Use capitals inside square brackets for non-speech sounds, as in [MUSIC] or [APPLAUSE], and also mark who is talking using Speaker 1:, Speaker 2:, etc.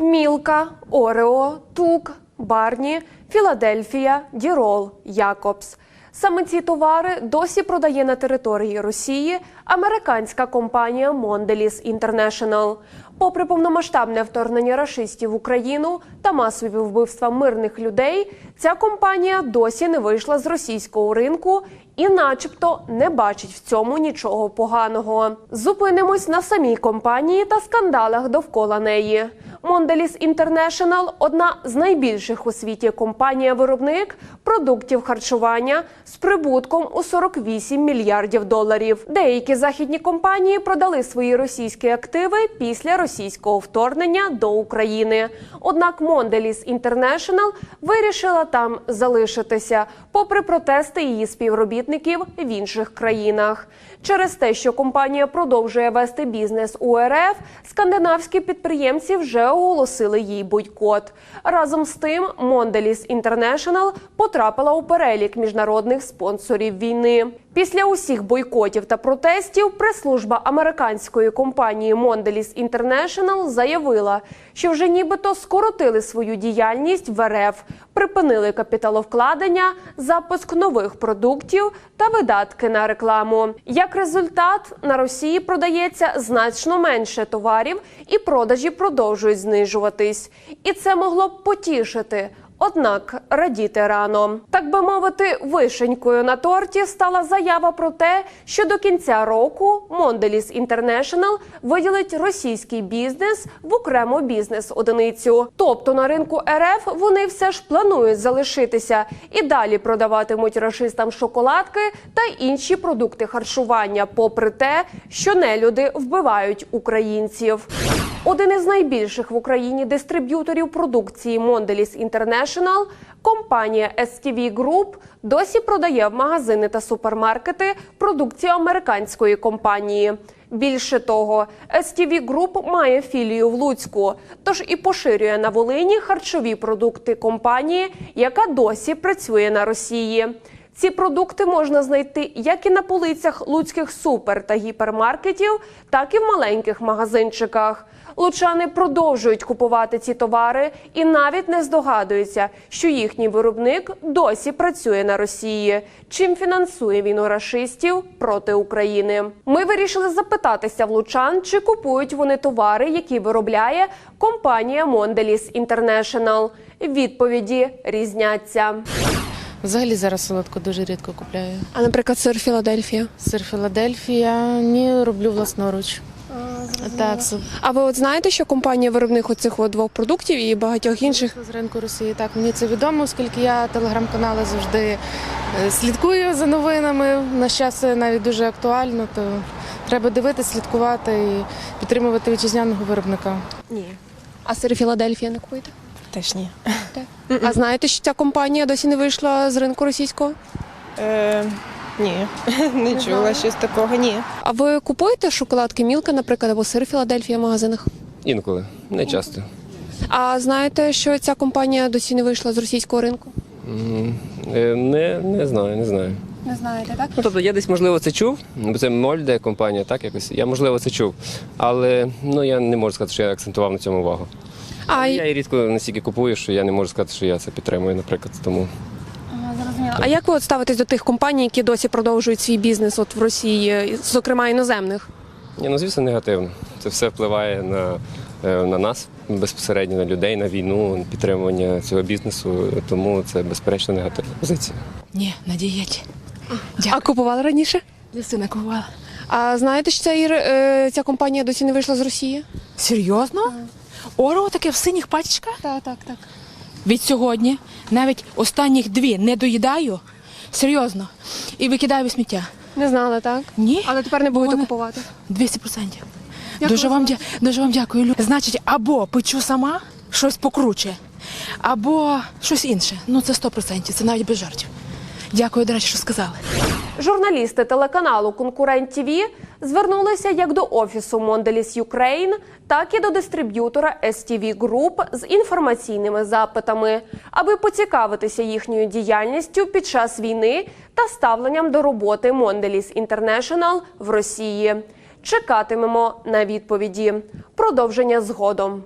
Speaker 1: Мілка, Орео, Тук, Барні, Філадельфія, Дірол, Якобс. Саме ці товари досі продає на території Росії американська компанія Mondelez International. Попри повномасштабне вторгнення рашистів в Україну та масові вбивства мирних людей, ця компанія досі не вийшла з російського ринку і, начебто, не бачить в цьому нічого поганого. Зупинимось на самій компанії та скандалах довкола неї. Mondelez International – одна з найбільших у світі компанія-виробник продуктів харчування з прибутком у 48 мільярдів доларів. Деякі західні компанії продали свої російські активи після російського вторгнення до України. Однак Mondelez International вирішила там залишитися, попри протести її співробітників в інших країнах. Через те, що компанія продовжує вести бізнес у РФ, скандинавські підприємці вже оголосили їй бойкот. Разом з тим, Mondelez International потрапила у перелік міжнародних спонсорів війни. Після усіх бойкотів та протестів прес-служба американської компанії Mondelez International заявила, що вже нібито скоротили свою діяльність в РФ, припинили капіталовкладення, запуск нових продуктів та видатки на рекламу. Як результат, на Росії продається значно менше товарів, і продажі продовжують знижуватись. І це могло б потішити. Однак радіти рано, так би мовити, вишенькою на торті стала заява про те, що до кінця року Mondelez International виділить російський бізнес в окрему бізнес-одиницю. Тобто на ринку РФ вони все ж планують залишитися і далі продаватимуть рашистам шоколадки та інші продукти харчування, попри те, що нелюди вбивають українців. Один із найбільших в Україні дистриб'юторів продукції Mondelez International, компанія STV Group, досі продає в магазини та супермаркети продукцію американської компанії. Більше того, STV Group має філію в Луцьку, тож і поширює на Волині харчові продукти компанії, яка досі працює на Росії. Ці продукти можна знайти як і на полицях луцьких супер та гіпермаркетів, так і в маленьких магазинчиках. Лучани продовжують купувати ці товари і навіть не здогадуються, що їхній виробник досі працює на Росії, чим фінансує війну рашистів проти України. Ми вирішили запитатися в лучан, чи купують вони товари, які виробляє компанія Mondelez International. Відповіді різняться.
Speaker 2: Взагалі зараз солодко дуже рідко купляю.
Speaker 1: А наприклад, сир Філадельфія.
Speaker 2: Сир Філадельфія ні, роблю власноруч. Так, це
Speaker 1: А ви от знаєте, що компанія виробник оцих от двох продуктів і багатьох інших?
Speaker 2: з ринку Росії. Так, мені це відомо, оскільки я телеграм-канали завжди е, слідкую за новинами. На це навіть дуже актуально, то треба дивитися, слідкувати і підтримувати вітчизняного виробника.
Speaker 1: Ні. А сир Філадельфія не купуєте?
Speaker 3: Теж ні.
Speaker 1: А знаєте, що ця компанія досі не вийшла з ринку російського?
Speaker 3: Е, ні, [LAUGHS] не чула щось такого. Ні.
Speaker 1: А ви купуєте шоколадки Мілка, наприклад, або сир Філадельфія в магазинах?
Speaker 4: Інколи, не часто.
Speaker 1: А знаєте, що ця компанія досі не вийшла з російського ринку?
Speaker 4: М, е, Не, не знаю, не знаю.
Speaker 1: Не знаєте, так?
Speaker 4: Ну, тобто я десь, можливо, це чув, бо це Мольде компанія, так якось. Я, можливо, це чув. Але ну, я не можу сказати, що я акцентував на цьому увагу.
Speaker 1: А,
Speaker 4: Я і рідко настільки купую, що я не можу сказати, що я це підтримую, наприклад. Тому
Speaker 1: а як ви от ставитесь до тих компаній, які досі продовжують свій бізнес от в Росії, зокрема іноземних?
Speaker 4: ні, ну звісно, негативно. Це все впливає на, е, на нас безпосередньо, на людей, на війну, на підтримування цього бізнесу. Тому це безперечно негативна позиція.
Speaker 5: Ні, на дієті.
Speaker 1: А купували раніше?
Speaker 5: Для сина купувала.
Speaker 1: А знаєте, що ця, ір- е, ця компанія досі не вийшла з Росії?
Speaker 5: Серйозно? Оро таке в синіх пачках?
Speaker 1: Так, так, так.
Speaker 5: Від сьогодні навіть останніх дві не доїдаю. Серйозно. І викидаю в сміття.
Speaker 1: Не знала, так?
Speaker 5: Ні,
Speaker 1: Але тепер не будете
Speaker 5: Вони-
Speaker 1: купувати.
Speaker 5: 200%. Дуже вам, дя... дуже вам дякую. Лю. Значить, або печу сама щось покруче, або щось інше. Ну це 100%, це навіть без жартів. Дякую, до речі, що сказали.
Speaker 1: Журналісти телеканалу Конкурент ТВ звернулися як до офісу Mondelez Ukraine, так і до дистриб'ютора STV Group з інформаційними запитами, аби поцікавитися їхньою діяльністю під час війни та ставленням до роботи Mondelez International в Росії. Чекатимемо на відповіді. Продовження згодом.